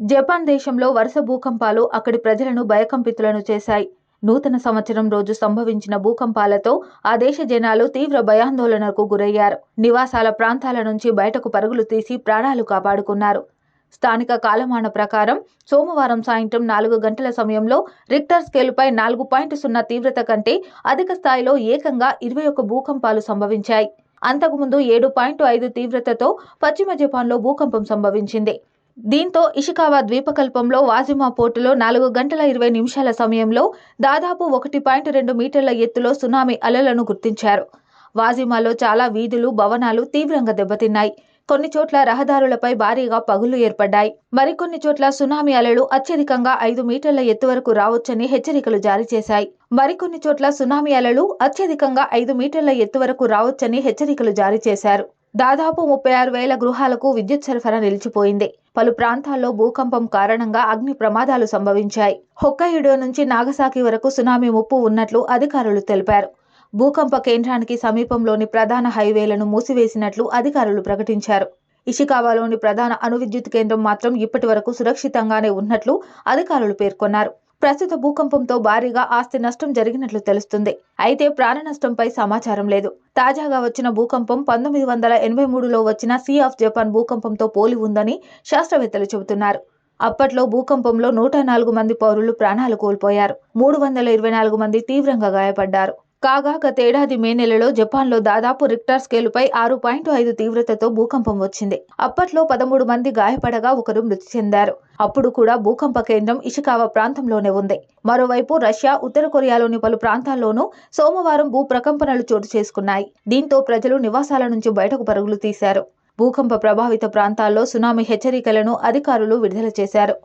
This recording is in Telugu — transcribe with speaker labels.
Speaker 1: జపాన్ దేశంలో వరుస భూకంపాలు అక్కడి ప్రజలను భయకంపితులను చేశాయి. నూతన సంవత్సరం రోజు సంభవించిన భూకంపాలతో ఆ దేశ జనాలు తీవ్ర భయాందోళనకు గురయ్యారు. నివాసాల ప్రాంతాల నుంచి బయటకు పరుగులు తీసి ప్రాణాలు కాపాడుకున్నారు. స్థానిక కాలమాన ప్రకారం సోమవారం సాయంత్రం నాలుగు గంటల సమయంలో రిక్టర్ స్కేలుపై నాలుగు పాయింట్ సున్నా తీవ్రత కంటే అధిక స్థాయిలో ఏకంగా ఇరవై ఒక్క భూకంపాలు సంభవించాయి. అంతకుముందు ఏడు పాయింట్ ఐదు తీవ్రతతో పశ్చిమ జపాన్లో భూకంపం సంభవించింది. దీంతో ఇషికావా ద్వీపకల్పంలో వాజిమా పోర్టులో నాలుగు గంటల ఇరవై నిమిషాల సమయంలో దాదాపు ఒకటి పాయింట్ రెండు మీటర్ల ఎత్తులో సునామీ అలలను గుర్తించారు. వాజిమాలో చాలా వీధులు భవనాలు తీవ్రంగా దెబ్బతిన్నాయి. కొన్ని చోట్ల రహదారులపై భారీగా పగులు ఏర్పడ్డాయి. మరికొన్ని చోట్ల సునామీ అలలు అత్యధికంగా ఐదు మీటర్ల ఎత్తు వరకు రావచ్చని హెచ్చరికలు జారీ చేశాయి. మరికొన్ని చోట్ల సునామీ అలలు అత్యధికంగా ఐదు మీటర్ల ఎత్తు వరకు రావచ్చని హెచ్చరికలు జారీ చేశారు. దాదాపు ముప్పై ఆరు వేల గృహాలకు విద్యుత్ సరఫరా నిలిచిపోయింది. పలు ప్రాంతాల్లో భూకంపం కారణంగా అగ్ని ప్రమాదాలు సంభవించాయి. హొక్కైడో నుంచి నాగసాకి వరకు సునామీ ముప్పు ఉన్నట్లు అధికారులు తెలిపారు. భూకంప కేంద్రానికి సమీపంలోని ప్రధాన హైవేలను మూసివేసినట్లు అధికారులు ప్రకటించారు. ఇషికావాలోని ప్రధాన అణు విద్యుత్ కేంద్రం మాత్రం ఇప్పటి వరకు సురక్షితంగానే ఉన్నట్లు అధికారులు పేర్కొన్నారు. ప్రస్తుత భూకంపంతో భారీగా ఆస్తి నష్టం జరిగినట్లు తెలుస్తుంది. అయితే ప్రాణ నష్టంపై సమాచారం లేదు. తాజాగా వచ్చిన భూకంపం పంతొమ్మిది వందల ఎనభై మూడులో వచ్చిన సీ ఆఫ్ జపాన్ భూకంపంతో పోలి ఉందని శాస్త్రవేత్తలు చెబుతున్నారు. అప్పట్లో భూకంపంలో నూట నాలుగు మంది పౌరులు ప్రాణాలు కోల్పోయారు. మూడు వందల ఇరవై నాలుగు మంది తీవ్రంగా గాయపడ్డారు. కాగా గతేడాది మే నెలలో జపాన్లో దాదాపు రిక్టర్ స్కేలుపై ఆరు పాయింట్ ఐదు తీవ్రతతో భూకంపం వచ్చింది. అప్పట్లో పదమూడు మంది గాయపడగా ఒకరు మృతి చెందారు. అప్పుడు కూడా భూకంప కేంద్రం ఇషికావా ప్రాంతంలోనే ఉంది. మరోవైపు రష్యా ఉత్తర కొరియాలోని పలు ప్రాంతాల్లోనూ సోమవారం భూ ప్రకంపనలు చోటు చేసుకున్నాయి. దీంతో ప్రజలు నివాసాల నుంచి బయటకు పరుగులు తీశారు. భూకంప ప్రభావిత ప్రాంతాల్లో సునామీ హెచ్చరికలను అధికారులు విడుదల చేశారు.